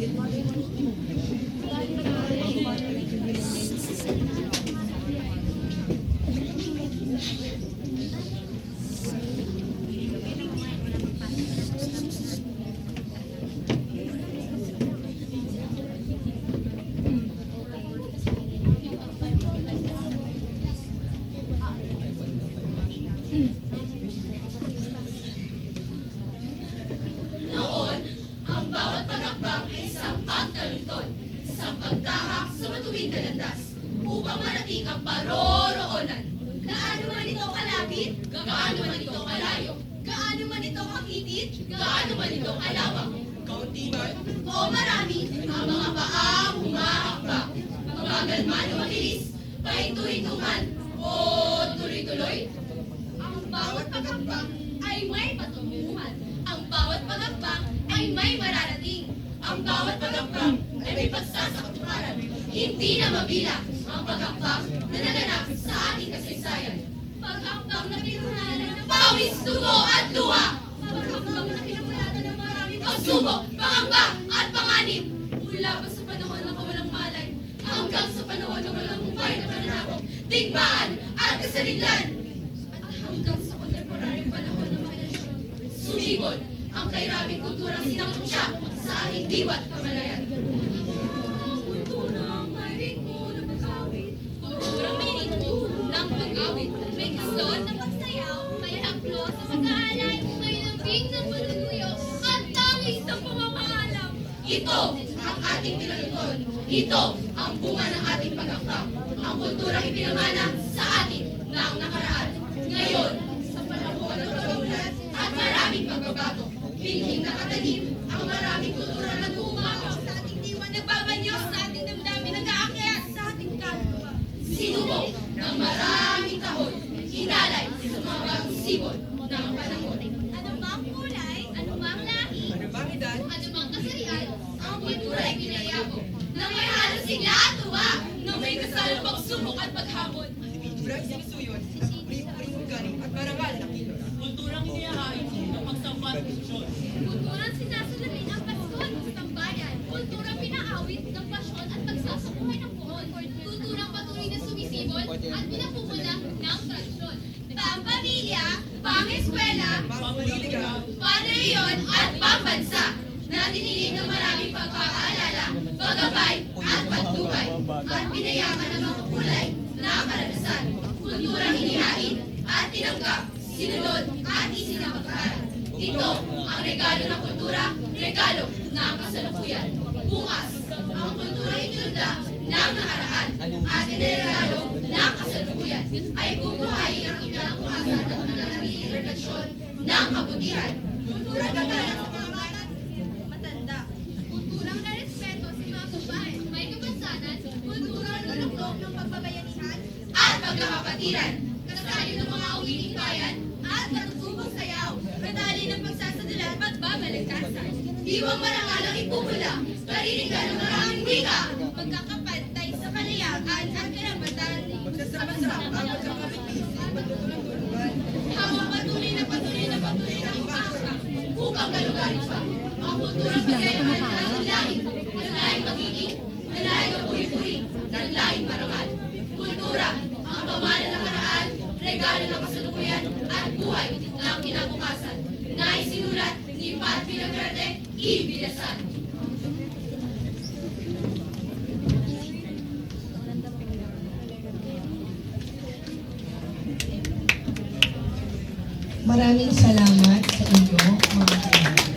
Noon, ang pagakbang ay isang pagkalunton, isang pagtahak sa matuwid na landas, upang marating ang paroroonan. Gaano man ito kalapit, gaano man ito kalayo, gaano man ito kakitid, gaano man ito kalawang. Kaunti man, O marami ang mga paang humahakbang, mabagal man o mabilis, pahintuhintuhan o tuloy-tuloy. Ang bawat pagakbang ay may patunguhan. Ang bawat pagakbang ay may mararating. Ang bawat pagakbang ay may pagsasakatuparan. Hindi na mabilang ang pagakbang na naganap sa ating kasaysayan. Pagakbang na pinunalanan ng pawis, dugo at luha. Pagakbang na pinapulatan ng maraming pagsubok, pangamba at panganib. Mula pa sa panahon ng kawalang malay hanggang sa panahon ng walang humpay na pananakop, digmaan at kasarinlan. At hanggang sa kontemporaryong panahon ng makinasyon, sumibol ang kairabing kulturang sinangkot siya sa ating diwat kamalayan. May kason ng pagsayaw, may haplo sa pag-aalay, may lambing ng panunuyo, at tangis ng pamamaalam. Ito ang ating pinalutod. Ito ang bunga ng ating pagkakbang. Ang kulturang ipinamana sa atin ng nakaraan. Ngayon, sa panahon ng pag-ulat at maraming pagbabago, binhing nakatanim ang maraming kultura na tumapaw sa ating diwan, nagbabanyo sa ating damdamin, nag-aakyat sa ating kaluluwa. Sinubok ng maraming tahon, hinalay sa mga bagong sibol ng panahon. Ano bang kulay? Ano bang lahi? ano bang edad? Ano bang kasarian? Ang kultura ay pinayabong na may halos sigla at tuwa na may kasalong pagsubok at paghamon. Individual, sinusuyon, at puri-puring ugali at marangal na kilos. Kulturang inihahain ng pagsampat ng Diyos. Kulturang sinasalamin ang Pasko at tambayan. Kulturang pinaawit ng pasyon at pagsasabuhay ng buhon. Kulturang patuloy na sumisibol at pinapumula pang-eskwela, panreyon at pambansa na dinilig ng maraming pagpapaalala, paggabay at pagtubay at pinayaman ng mga kulay na karanasan, kulturang inihain at tinanggap, sinunod at isinapagkaran. Ito ang regalo ng kultura, regalo ng kasalukuyan. Bukas, ang kultura itinunda ng nakaraan at iniregalo ng kasalukuyan ay bubuhayin ang ng mga naging relasyon ng kabutihan. Kultura gagana sa mga bata matanda. Kulturang na respeto sa mga babae. May kapansanan, kulturang luluklok ng pagbabayanihan at pagkakapatiran. Kasali ng mga uwiting bayan at katutubong sayaw. Kadali ng pagsasadala at pagbabalagtasan. Diwang marangal ang ipumula, karinigan ng maraming wika. Magkakapantay sa kalayaan at karapatan. magsasama-sama ang magkakapit-bis, patutulang pamana ng karaan, regalo ng kasalukuyan, at buhay ng kinabukasan. Naisinulat ni Pat Villaverde, Ibilasan. Maraming salamat sa inyo, mga kaibigan.